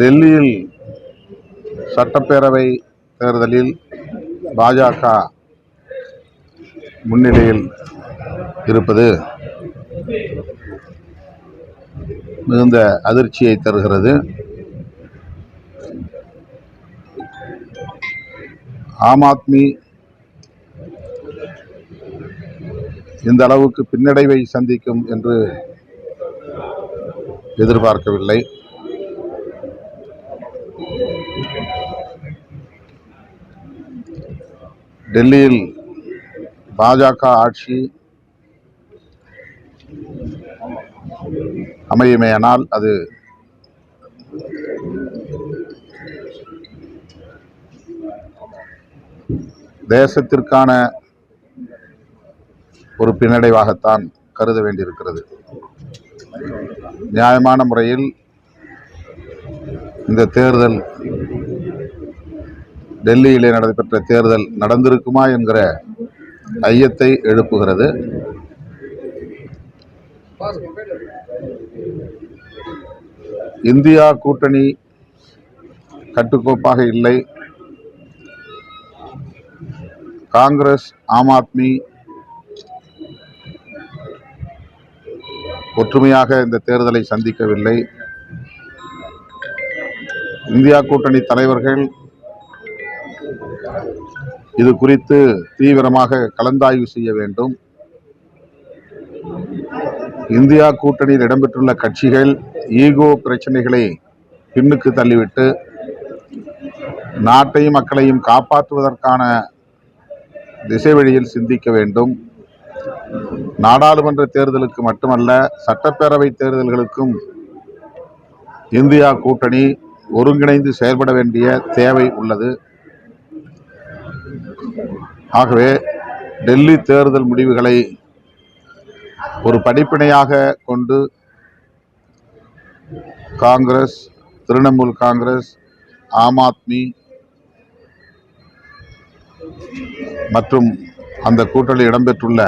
டெல்லியில் சட்டப்பேரவை தேர்தலில் பாஜக முன்னிலையில் இருப்பது மிகுந்த அதிர்ச்சியை தருகிறது. ஆம் ஆத்மி இந்த அளவுக்கு பின்னடைவை சந்திக்கும் என்று எதிர்பார்க்கவில்லை. டெல்லியில் பாஜக ஆட்சி அமையுமேயானால் அது தேசத்திற்கான ஒரு பின்னடைவாகத்தான் கருத வேண்டியிருக்கிறது. நியாயமான முறையில் இந்த தேர்தல் டெல்லியிலே நடைபெற்ற தேர்தல் நடந்திருக்குமா என்கிற ஐயத்தை எழுப்புகிறது. இந்தியா கூட்டணி கட்டுக்கோப்பாக இல்லை. காங்கிரஸ் ஆம் ஆத்மி ஒற்றுமையாக இந்த தேர்தலை சந்திக்கவில்லை. இந்தியா கூட்டணி தலைவர்கள் இது குறித்து தீவிரமாக கலந்தாய்வு செய்ய வேண்டும். இந்தியா கூட்டணியில் இடம்பெற்றுள்ள கட்சிகள் ஈகோ பிரச்சனைகளை பின்னுக்கு தள்ளிவிட்டு நாட்டையும் மக்களையும் காப்பாற்றுவதற்கான திசை வழியில் சிந்திக்க வேண்டும். நாடாளுமன்ற தேர்தலுக்கு மட்டுமல்ல சட்டப்பேரவை தேர்தல்களுக்கும் இந்தியா கூட்டணி ஒருங்கிணைந்து செயல்பட வேண்டிய தேவை உள்ளது. ஆகவே டெல்லி தேர்தல் முடிவுகளை ஒரு படிப்பினையாக கொண்டு காங்கிரஸ் திரிணாமுல் காங்கிரஸ் ஆம் ஆத்மி மற்றும் அந்த கூட்டணி இடம்பெற்றுள்ள